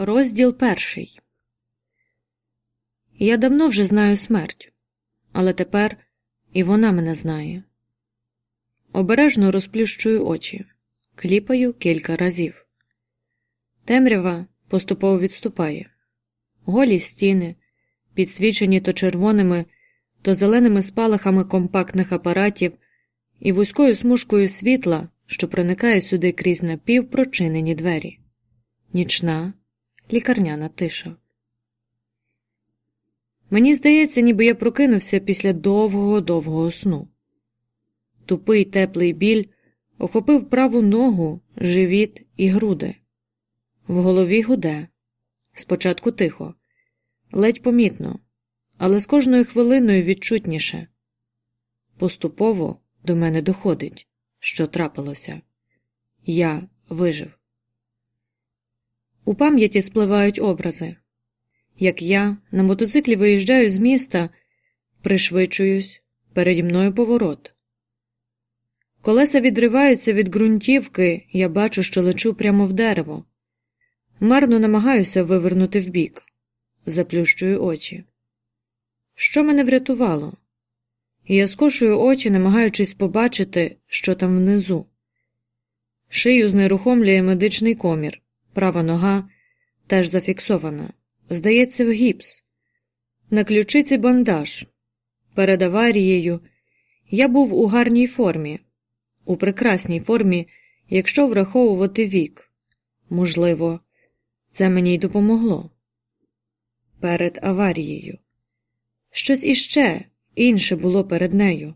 Розділ перший. Я давно вже знаю смерть, але тепер і вона мене знає. Обережно розплющую очі, кліпаю кілька разів. Темрява поступово відступає. Голі стіни, підсвічені то червоними, то зеленими спалахами компактних апаратів і вузькою смужкою світла, що проникає сюди крізь напівпрочинені двері. Нічна, лікарняна тиша. Мені здається, ніби я прокинувся після довгого довгого сну. Тупий теплий біль охопив праву ногу, живіт і груди. В голові гуде. Спочатку тихо, ледь помітно, але з кожною хвилиною відчутніше. Поступово до мене доходить, що трапилося. Я вижив. У пам'яті спливають образи. Як я на мотоциклі виїжджаю з міста, пришвидшуюсь, переді мною поворот. Колеса відриваються від ґрунтівки, я бачу, що лечу прямо в дерево. Марно намагаюся вивернути вбік, заплющую очі. Що мене врятувало? Я скошую очі, намагаючись побачити, що там внизу. Шию знерухомлює медичний комір, права нога теж зафіксована. Здається, в гіпс. На ключиці бандаж. Перед аварією я був у гарній формі, у прекрасній формі, якщо враховувати вік. Можливо, це мені й допомогло. Перед аварією. Щось іще інше було перед нею,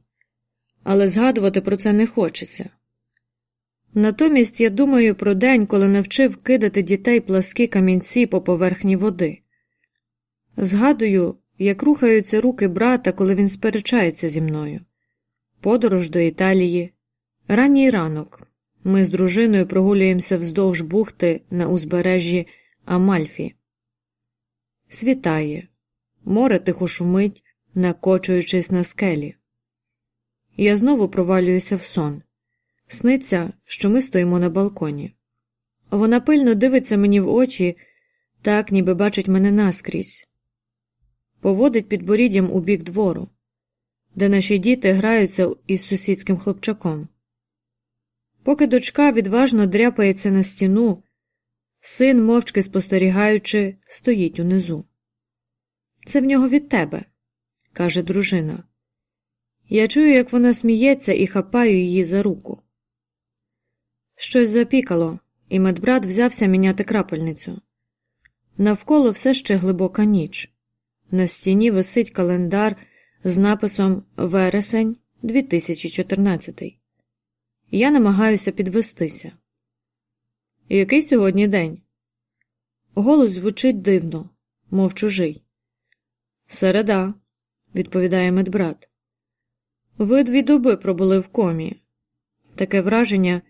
але згадувати про це не хочеться. Натомість я думаю про день, коли навчив кидати дітей пласкі камінці по поверхні води. Згадую, як рухаються руки брата, коли він сперечається зі мною. Подорож до Італії. Ранній ранок. Ми з дружиною прогулюємося вздовж бухти на узбережжі Амальфі. Світає. Море тихо шумить, накочуючись на скелі. Я знову провалююся в сон. Сниться, що ми стоїмо на балконі. Вона пильно дивиться мені в очі, так ніби бачить мене наскрізь, поводить підборіддям у бік двору, де наші діти граються із сусідським хлопчаком. Поки дочка відважно дряпається на стіну, син, мовчки спостерігаючи, стоїть унизу. Це в нього від тебе, каже дружина. Я чую, як вона сміється і хапаю її за руку. Щось запікало, і медбрат взявся міняти крапельницю. Навколо все ще глибока ніч. На стіні висить календар з написом Вересень 2014. Я намагаюся підвестися. Який сьогодні день? Голос звучить дивно, мов чужий. Середа, відповідає медбрат. Ви дві доби пробули в комі. Таке враження,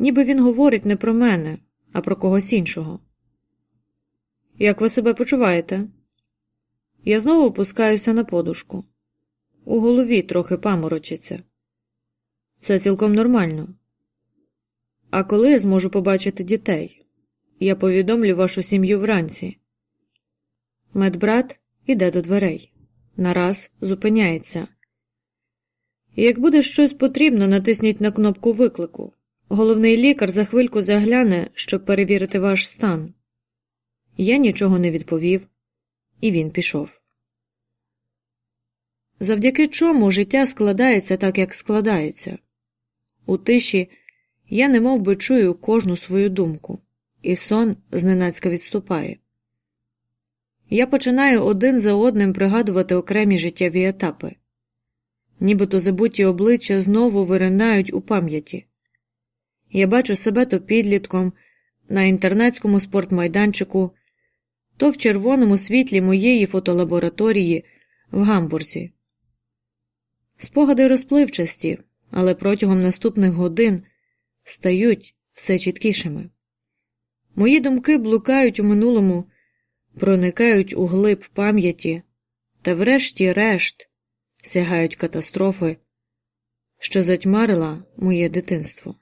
ніби він говорить не про мене, а про когось іншого. Як ви себе почуваєте? Я знову опускаюся на подушку. У голові трохи паморочиться. Це цілком нормально. А коли я зможу побачити дітей? Я повідомлю вашу сім'ю вранці. Медбрат іде до дверей. Нараз зупиняється. Як буде щось потрібно, натисніть на кнопку виклику. Головний лікар за хвильку загляне, щоб перевірити ваш стан. Я нічого не відповів, і він пішов. Завдяки чому життя складається так, як складається. У тиші я немов би чую кожну свою думку, і сон зненацька відступає. Я починаю один за одним пригадувати окремі життєві етапи, нібито забуті обличчя знову виринають у пам'яті. Я бачу себе то підлітком на інтернетському спортмайданчику, то в червоному світлі моєї фотолабораторії в Гамбурзі. Спогади розпливчасті, але протягом наступних годин стають все чіткішими. Мої думки блукають у минулому, проникають у глиб пам'яті та, врешті-решт, сягають катастрофи, що затьмарила моє дитинство.